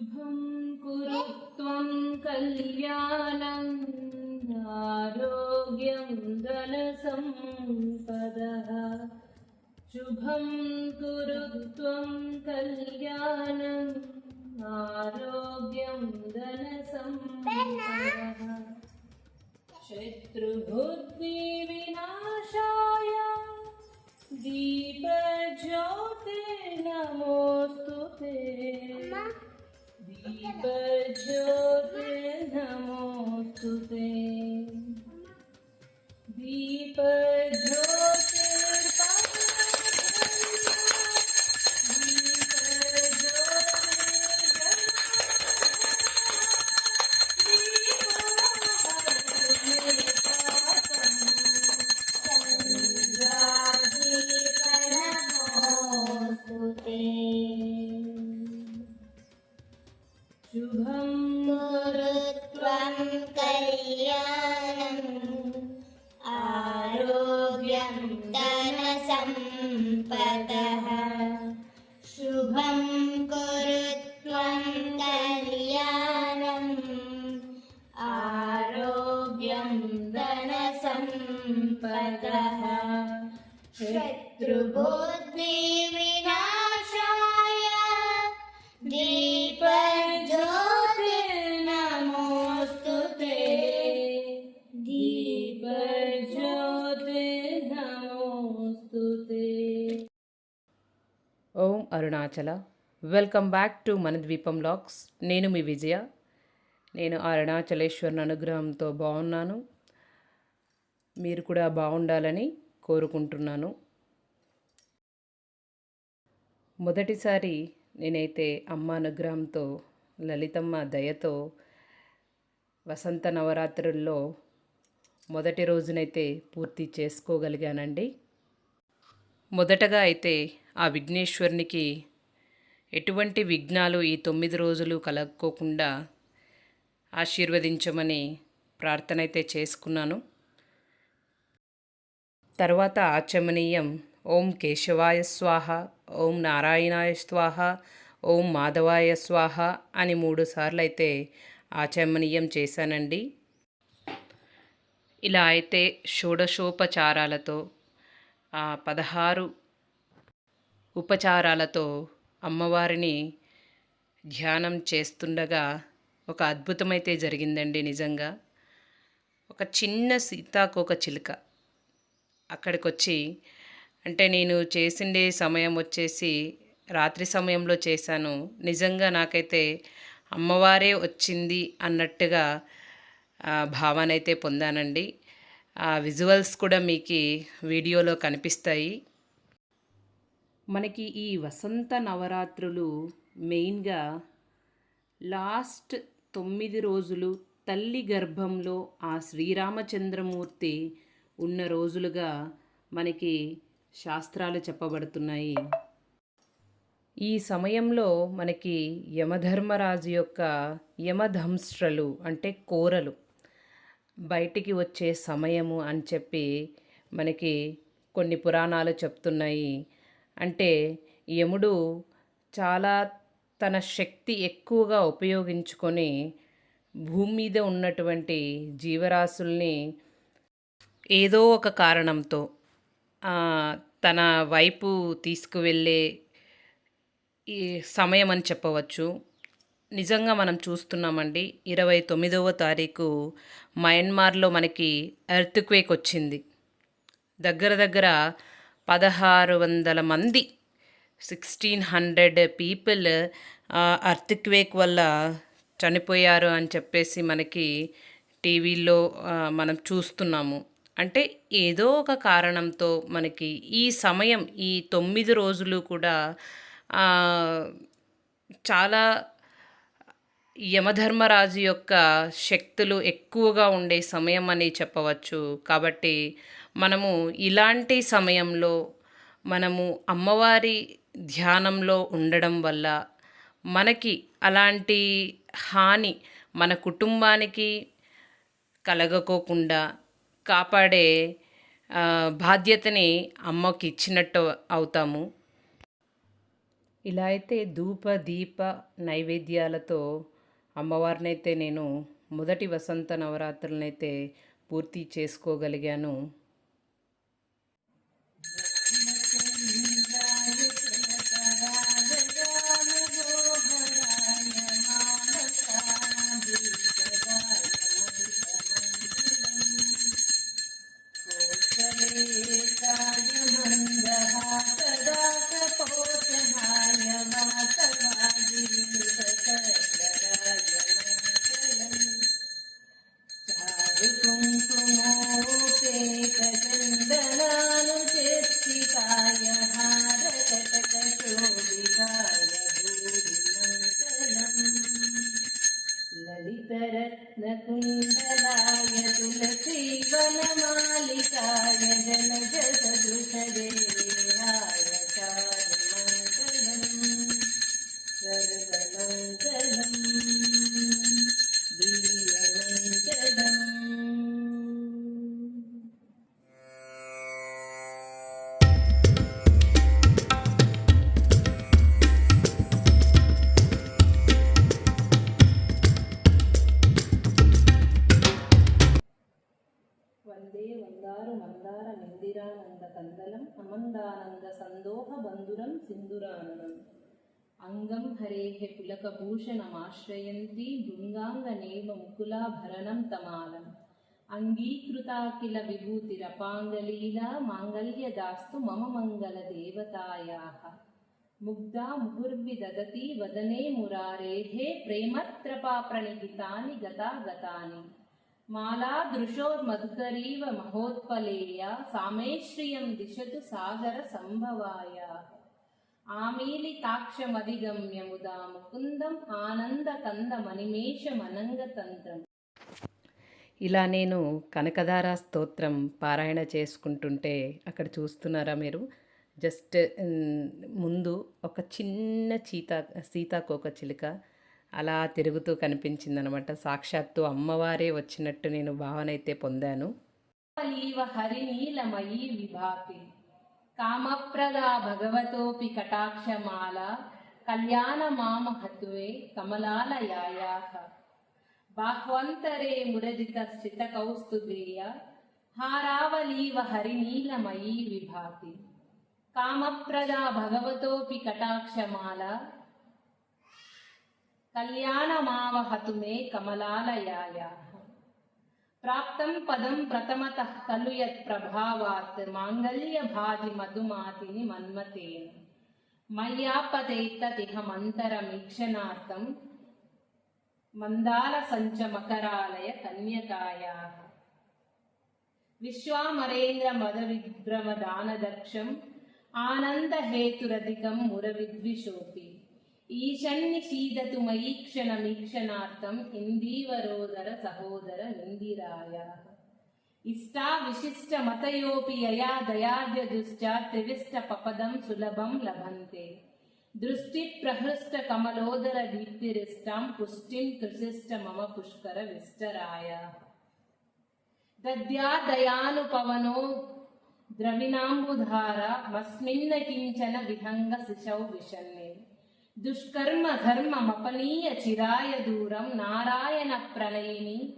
शुभं कुरु त्वं कल्याणम् आरोग्यं धनसम्पदः शुभं कुरु त्वं कल्याणम् आरोग्यं धनसम्पदः शत्रुबुद्धिविनाशाय दीपज्योते नमोऽस्तु ते दीपज्योते नमोऽस्तु Arunachala. Welcome back to మన ద్వీపం లాక్స్ నేను మీ విజయ. నేను అరుణాచలేశ్వరుని అనుగ్రహంతో బాగున్నాను. మీరు కూడా బాగుండాలని కోరుకుంటున్నాను. మొదటిసారి నేనైతే అమ్మ అనుగ్రహంతో లలితమ్మ దయతో వసంత నవరాత్రుల్లో మొదటి రోజునైతే పూర్తి చేసుకోగలిగానండి. మొదటగా అయితే ఆ విఘ్నేశ్వరునికి ఎటువంటి విఘ్నాలు ఈ తొమ్మిది రోజులు కలక్కోకుండా ఆశీర్వదించమని ప్రార్థన అయితే చేసుకున్నాను. తర్వాత ఆచమనీయం. ఓం కేశవాయ స్వాహ ఓం నారాయణాయ స్వాహ ఓం మాధవాయ స్వాహ అని మూడు సార్లు అయితే ఆచమనీయం చేశానండి. ఇలా అయితే షోడశోపచారాలతో ఆ పదహారు ఉపచారాలతో అమ్మవారిని ధ్యానం చేస్తుండగా ఒక అద్భుతమైతే జరిగిందండి నిజంగా. ఒక చిన్న సీతాకోక చిలుక అక్కడికి వచ్చి అంటే నేను చేసిండే సమయం వచ్చేసి రాత్రి సమయంలో చేశాను. నిజంగా నాకైతే అమ్మవారే వచ్చింది అన్నట్టుగా ఆ, భావన అయితే పొందానండి. ఆ విజువల్స్ కూడా మీకు వీడియోలో కనిపిస్తాయి. మనకి ఈ వసంత నవరాత్రులు మెయిన్గా లాస్ట్ తొమ్మిది రోజులు తల్లి గర్భంలో ఆ శ్రీరామచంద్రమూర్తి ఉన్న రోజులుగా మనకి శాస్త్రాలు చెప్పబడుతున్నాయి. ఈ సమయంలో మనకి యమధర్మరాజు యొక్క యమధంస్ట్రలు అంటే కోరలు బయటికి వచ్చే సమయము అని చెప్పి మనకి కొన్ని పురాణాలు చెప్తున్నాయి. అంటే యముడు చాలా తన శక్తి ఎక్కువగా ఉపయోగించుకొని భూమి మీద ఉన్నటువంటి జీవరాశుల్ని ఏదో ఒక కారణంతో తన వైపు తీసుకువెళ్ళే ఈ సమయం అని చెప్పవచ్చు. నిజంగా మనం చూస్తున్నామండి ఇరవై తొమ్మిదవ తారీఖు మయన్మార్లో మనకి ఎర్త్క్వేక్ వచ్చింది. దగ్గర దగ్గర పదహారు వందల మంది. సిక్స్టీన్ హండ్రెడ్ పీపుల్ అర్త్క్వేక్ వల్ల చనిపోయారు అని చెప్పేసి మనకి టీవీలో మనం చూస్తున్నాము. అంటే ఏదో ఒక కారణంతో మనకి ఈ సమయం ఈ తొమ్మిది రోజులు కూడా చాలా యమధర్మరాజు యొక్క శక్తులు ఎక్కువగా ఉండే సమయం అని చెప్పవచ్చు. కాబట్టి మనము ఇలాంటి సమయంలో మనము అమ్మవారి ధ్యానంలో ఉండడం వల్ల మనకి అలాంటి హాని మన కుటుంబానికి కలగకోకుండా కాపాడే బాధ్యతని అమ్మకి ఇచ్చినట్టు అవుతాము. ఇలా అయితే ధూప దీప నైవేద్యాలతో అమ్మవారినైతే నేను మొదటి వసంత నవరాత్రులనైతే పూర్తి చేసుకోగలిగాను. అంగం హరేః పులకభూషణమాశ్రయంతి భృంగాంగనేవ ముకులాభరణం తమాలం. అంగీకృతాకిల విభూతిరపాంగలీలా మాంగళ్యదాస్తు మమ మంగళ దేవతాయాః ముగ్ధా ముగుర్విదదతి వదనే మురారేः ప్రేమత్రపా ప్రణిహితాని గతా గతాని మహోత్పలేయ సామేశ్రియం దిశతు సాగర సంభవాయ. ఆమీలితాక్షమధిగమ్య ముదా ముకుందం మనిమేషమనంగతంత్రం ఇలా నేను కనకదార స్తోత్రం పారాయణ చేసుకుంటుంటే అక్కడ చూస్తున్నారా మీరు? జస్ట్ ముందు ఒక చిన్న చీత సీతాకోక చిలుక అలా తిరుగుతూ కనిపించిందనమాట. సాక్షాత్తు అమ్మవారే వచ్చినట్టు నేను భావన అయితే పొందాను హరినీలమయీ విభాతి. కామప్రదా భగవతోపి కటాక్షమాల కళ్యాణ మామహత్వే కమలాలయాయాః. బాహ్వంతరే మురజిత స్థిత కౌస్తుభేయ హారావలీవ హరినీలమయీ విభాతి. కామప్రదా భగవతోపి కటాక్షమాల కళ్యాణమావహతు మే కమలాలయాయాః. ప్రాప్తం పదం ప్రథమత ఖలు యత్ ప్రభావాత్ మాంగళ్య మాంగళ్యభాజి మధుమాతిని మన్మతేన మయ్యాపతేత్తతిహ మంతరమీక్షణార్థం మందాల సంచ మకరాలయ కన్యకాయా. విశ్వామరేంద్ర మద విభ్రమ దానదక్షం ఆనందహేతురధికం మురవిద్విషోపి ఈశన్నిషీదతు మయీక్షణమీక్షణార్థం ఇందీవరోదర సహోదర నిందిరాయ ఇష్టా విశిష్ట మతయోపి యయా దయాద్యదుశ్చ త్రివిష్ట పపదం సులభం లభంతే దృష్టి ప్రహృష్ట కమలోదర దీప్తిరిష్టాం పుష్టిం కృషిష్ట మమ పుష్కర విష్టరాయ దద్యా దయానుపవనో ద్రవిణాంబుధార మస్మిన్న కించన విహంగ శిశౌ విషన్నే దుష్కర్మ ధర్మమపనీయ చిరాయ దూరం నారాయణ ప్రళయిని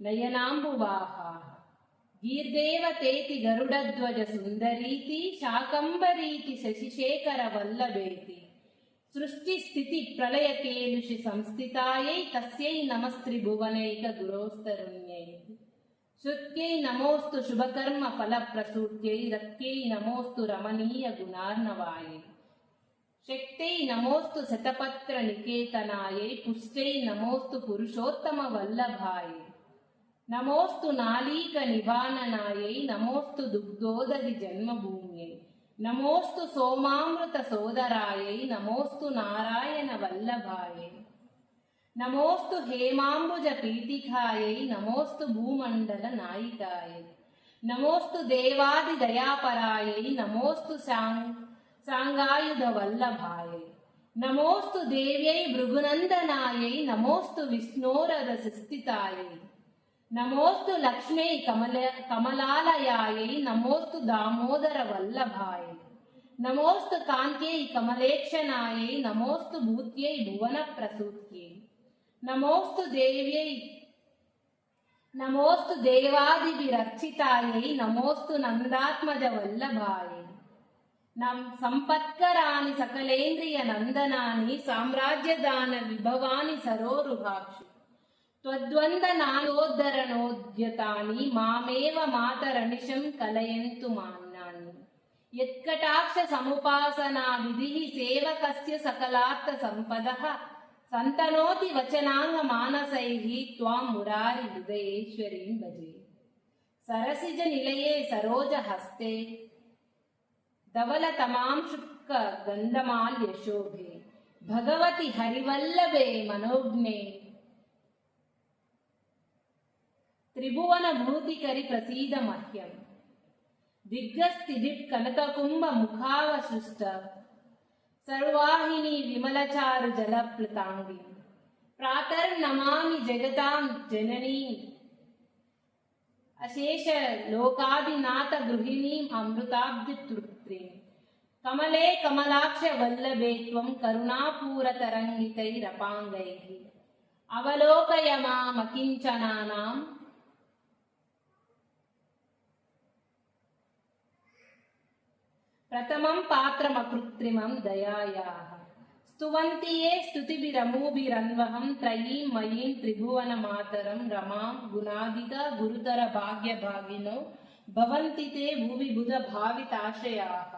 నయనాంబువాహ. గీర్దేవతేతి గరుడధ్వజ సుందరీతి శాకంబరీతి శశిశేఖర వల్లభేతి. సృష్టి స్థితి ప్రళయ కేలుషి సంస్థితాయై తస్యై నమస్త్రిభువనైక గురోస్తరుణ్యై. శుత్యై నమోస్తు శుభకర్మ ఫల ప్రసూత్యై రత్యై నమోస్తు రమణీయ గుణార్ణవాయై. శక్తై నమోస్తు శతపత్ర నికేతనాయై పుష్టై నమోస్తు పురుషోత్తమ వల్లభాయై. నమోస్తు నాళీక నివాననాయై నమోస్తు దుగ్ధోదరి జన్మభూమ్యై. నమోస్తు సోమామృత సోదరాయై నమోస్తు నారాయణ వల్లభాయై. నమోస్తు హేమాంబుజ పీఠికాయై నమోస్తు భూమండల నాయికాయై. నమోస్తు దేవాది దయాపరాయై నమోస్తు శాంతి సాంగాయుధ వల్లభాయై నమోస్తు దేవ్యై భృగునందనాయై నమోస్తు విష్ణోరద సిస్థితాయై నమోస్తు లక్ష్మై కమల కమలాలయాయై నమోస్తు దామోదర వల్లభాయై నమోస్తు కాంత్యై కమలేక్షణాయై నమోస్తు భూత్యై భువన ప్రసూత్యై నమోస్తు దేవ్యై నమోస్తు దేవాదిభిరక్షితాయై నమోస్తు నందాత్మజ వల్లభాయై నం సంపత్కరాని సకలేంద్రియ నందనాని సామ్రాజ్యదాన విభవాని సరోరుహాక్షి త్వద్వందనాయోద్ధరణోద్యతాని మామేవ మాతరనిశం కలయంతు మాన్నాన్ని యత్కటాక్ష సముపాసనా విధి సేవకస్య సకలార్థ సంపదః సంతనోతి వచనాంగ మానసైః త్వాం మురారి హృదయేశ్వరీం భజే సరసిజ నిలయే సరోజ హస్తే धवल तमां शुक्क गन्धमाल्य शोभे भगवती हरिवल्लभे मनोज्ञे त्रिभुवन भूति करी प्रसीद मह्यम् दिग्गस्तिदिट् मुखावशिष्ट सर्वाहिनी विमलचारु जलप्लुतांगी प्रातर नमामि जगतां जननी అశేష లోకాదినాథ గృహిణీం అమృతాబ్ది తృప్త్రీం కమలే కమలాక్ష వల్లభే త్వం కరుణాపూరతరంగితైరపాంగైః. అవలోకయ మామకించనానాం ప్రథమం పాత్రమకృత్రిమం దయాయాः. స్తువంతియే ఏ స్తుతిభిరమూభిరన్వహం త్రయీ మయీం త్రిభువన మాతరం రమాం గుణాదిత గురుతర భాగ్య భాగినో భవంతి తే భువి బుధ భావితాశయాः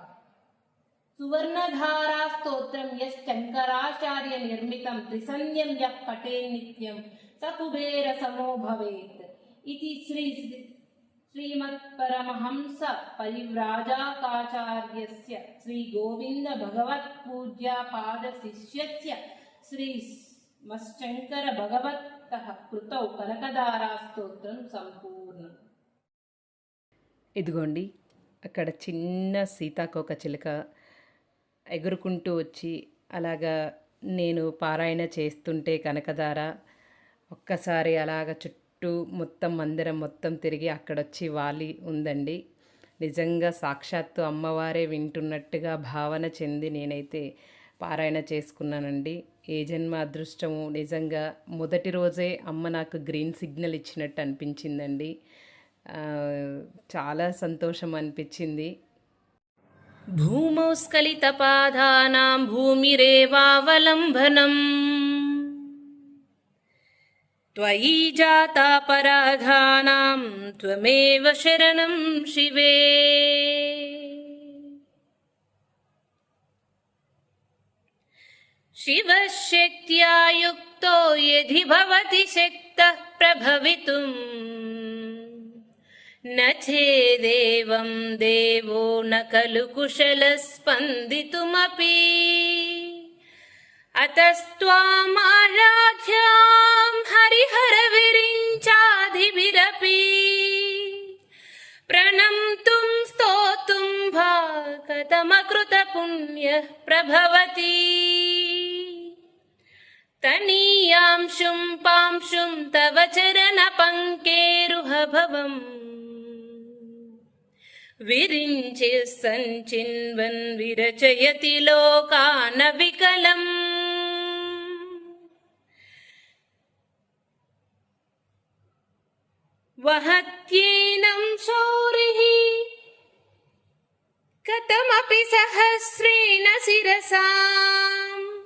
సువర్ణధారా స్తోత్రం యశ్చంకరాచార్య నిర్మితం త్రిసంధ్యం యః పఠేన్నిత్యం స కుబేర సమో భవేత్ ఇది శ్రీ శ్రీమత్పరమహంస పరివ్రాజాకాచార్యస్య శ్రీ గోవింద భగవత్ పూజ్య పాద శిష్యస్య శ్రీ మశ్శంకర భగవత్తః కృతౌ కనకదారా స్తోత్రం సంపూర్ణం. ఇదిగోండి అక్కడ చిన్న సీతాకోక చిలుక ఎగురుకుంటూ వచ్చి అలాగా నేను పారాయణ చేస్తుంటే కనకదార ఒక్కసారి అలాగ చుట్టూ చుట్టూ మొత్తం మందిరం మొత్తం తిరిగి అక్కడొచ్చి వాలి ఉందండి. నిజంగా సాక్షాత్తు అమ్మవారే వింటున్నట్టుగా భావన చెంది నేనైతే పారాయణ చేసుకున్నానండి. ఏ జన్మ అదృష్టము నిజంగా మొదటి రోజే అమ్మ నాకు గ్రీన్ సిగ్నల్ ఇచ్చినట్టు అనిపించిందండి. చాలా సంతోషం అనిపించింది. భూమౌస్కలిత స్ఖలితపాదానాం భూమిరేవావలంబనం. त्वयि जातापराधानां त्वमेव शरणं शिवे। शिवशक्त्या युक्तो यदि भवति शक्तः प्रभवितुम्। न चेदेवं देवो न खलु कुशलस्पन्दितुमपि అతస్వామారాధ్యాం హరిహర విరించాధిభిరపి ప్రణంతుం స్తోతుం భాగతమకృత పుణ్య ప్రభవతి తనీయాంశుం పాంశుం తవ చరణ పంకేరుహ భవం విరించి సంచిన్వన్ విరచయతి లోకాన వికలం वहत्येनं शौरिः कथमपि सहस्रेण शिरसाम्।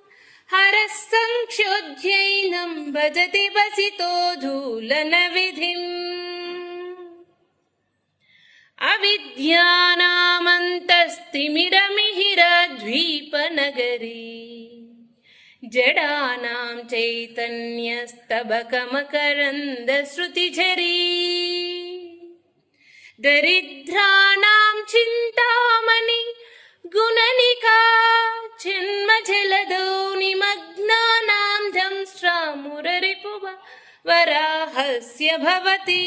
हरः सङ्क्षोध्यैनं भजति वसितो धूलनविधिम्। अविद्यानामन्तस्तिमिरमिहिरद्वीपनगरी जडानां चैतन्यस्तबकमकरन्दश्रुतिझरी दरिद्राणां चिन्तामणि गुणनिका जन्मजलदो निमग्नानां दंष्ट्रामुररिपुव वराहस्य भवति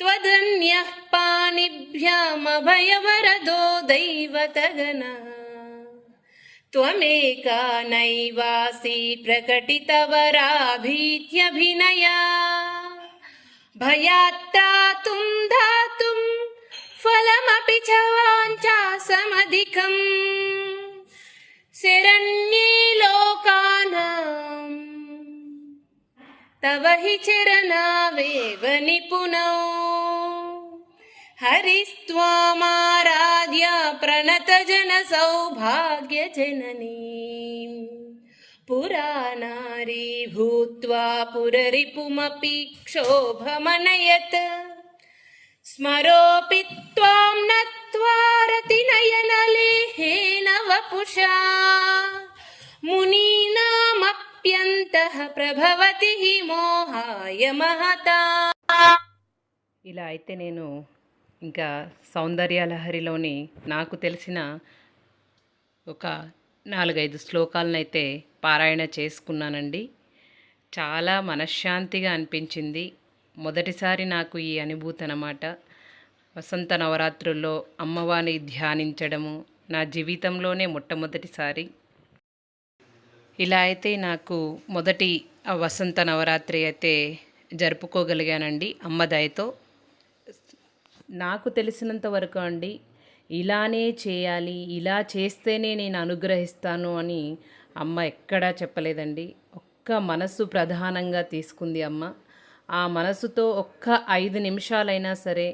त्वदन्यः पाणिभ्यामभयवरदो दैवतगना त्वमेका नैवासि प्रकटितवराभीत्यभिनया भयात्तातुं धातुं फलमपि च वाञ्छासमधिकम् शरण्ये लोकानाम् तव हि चरणावेव निपुणौ హరిస్వామారాధ్య ప్రణతజన సౌభాగ్య జననీ. పురాణారీ భూత్వా పురరిపుమపి క్షోభమనయత్. స్మరోపి త్వాం నయనలేహేన వపుషా. మునీనామప్యంతః ప్రభవతి మోహాయ మహత. ఇలా అయితే నేను ఇంకా సౌందర్యలహరిలోని నాకు తెలిసిన ఒక నాలుగైదు శ్లోకాలను అయితే పారాయణ చేసుకున్నానండి. చాలా మనశ్శాంతిగా అనిపించింది. మొదటిసారి నాకు ఈ అనుభూతి అన్నమాట వసంత నవరాత్రుల్లో అమ్మవారిని ధ్యానించడము నా జీవితంలోనే మొట్టమొదటిసారి. ఇలా అయితే నాకు మొదటి ఆ వసంత నవరాత్రి అయితే జరుపుకోగలిగానండి అమ్మ దయతో. నాకు తెలిసినంత వరకు అండి ఇలానే చేయాలి ఇలా చేస్తేనే నేను అనుగ్రహిస్తాను అని అమ్మ ఎక్కడా చెప్పలేదండి. ఒక్క మనసు ప్రధానంగా తీసుకుంది అమ్మ. ఆ మనసుతో ఒక్క ఐదు నిమిషాలైనా సరే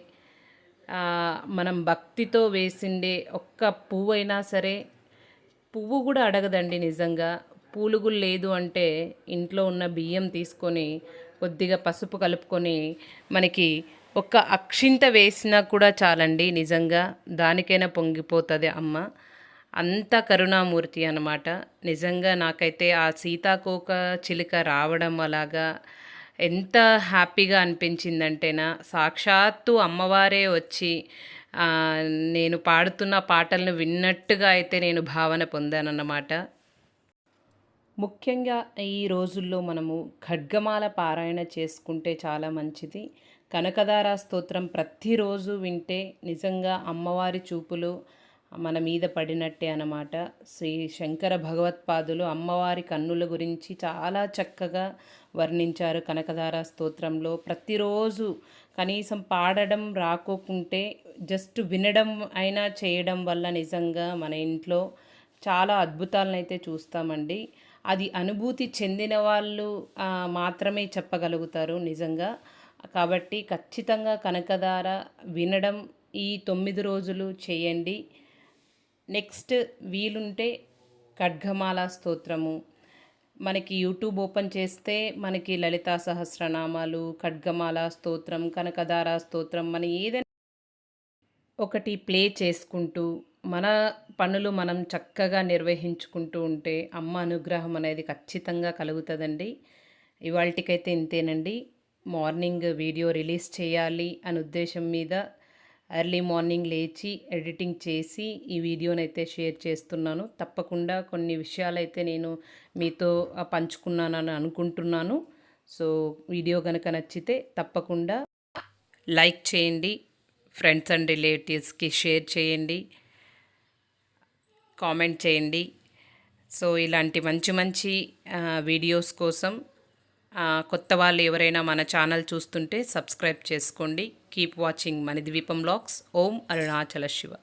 మనం భక్తితో వేసిండే ఒక్క పువ్వు అయినా సరే పువ్వు కూడా అడగదండి నిజంగా. పూలు కూడా లేదు అంటే ఇంట్లో ఉన్న బియ్యం తీసుకొని కొద్దిగా పసుపు కలుపుకొని మనకి ఒక్క అక్షింత వేసినా కూడా చాలండి నిజంగా. దానికైనా పొంగిపోతుంది అమ్మ. అంత కరుణామూర్తి అనమాట నిజంగా నాకైతే ఆ సీతాకోక చిలుక రావడం అలాగా ఎంత హ్యాపీగా అనిపించిందంటేనా సాక్షాత్తు అమ్మవారే వచ్చి నేను పాడుతున్న పాటలను విన్నట్టుగా అయితే నేను భావన పొందానన్నమాట. ముఖ్యంగా ఈ రోజుల్లో మనము ఖడ్గమాల పారాయణ చేసుకుంటే చాలా మంచిది. కనకదార స్తోత్రం ప్రతిరోజు వింటే నిజంగా అమ్మవారి చూపులు మన మీద పడినట్టే అన్నమాట. శ్రీ శంకర భగవత్పాదులు అమ్మవారి కన్నుల గురించి చాలా చక్కగా వర్ణించారు కనకదార స్తోత్రంలో. ప్రతిరోజు కనీసం పాడడం రాకోకుంటే జస్ట్ వినడం అయినా చేయడం వల్ల నిజంగా మన ఇంట్లో చాలా అద్భుతాలను అయితే చూస్తామండి. అది అనుభూతి చెందిన వాళ్ళు మాత్రమే చెప్పగలుగుతారు నిజంగా. కాబట్టి ఖచ్చితంగా కనకదార వినడం ఈ తొమ్మిది రోజులు చేయండి. నెక్స్ట్ వీలుంటే ఖడ్గమాల స్తోత్రము. మనకి యూట్యూబ్ ఓపెన్ చేస్తే మనకి లలితా సహస్రనామాలు ఖడ్గమాల స్తోత్రం కనకదార స్తోత్రం మన ఏదైనా ఒకటి ప్లే చేసుకుంటూ మన పనులు మనం చక్కగా నిర్వహించుకుంటూ ఉంటే అమ్మ అనుగ్రహం అనేది ఖచ్చితంగా కలుగుతుందండి. ఇవాళకైతే ఇంతేనండి. మార్నింగ్ వీడియో రిలీజ్ చేయాలి అనే ఉద్దేశం మీద ఎర్లీ మార్నింగ్ లేచి ఎడిటింగ్ చేసి ఈ వీడియోనైతే షేర్ చేస్తున్నాను. తప్పకుండా కొన్ని విషయాలైతే నేను మీతో పంచుకున్నానని అనుకుంటున్నాను. సో వీడియో కనుక నచ్చితే తప్పకుండా లైక్ చేయండి ఫ్రెండ్స్ అండ్ రిలేటివ్స్కి షేర్ చేయండి కామెంట్ చేయండి. సో ఇలాంటి మంచి మంచి వీడియోస్ కోసం కొత్త వాళ్ళు ఎవరైనా మన ఛానల్ చూస్తుంటే సబ్స్క్రైబ్ చేసుకోండి. కీప్ వాచింగ్ మన ద్వీపం లాక్స్. ఓం అరుణాచల శివ.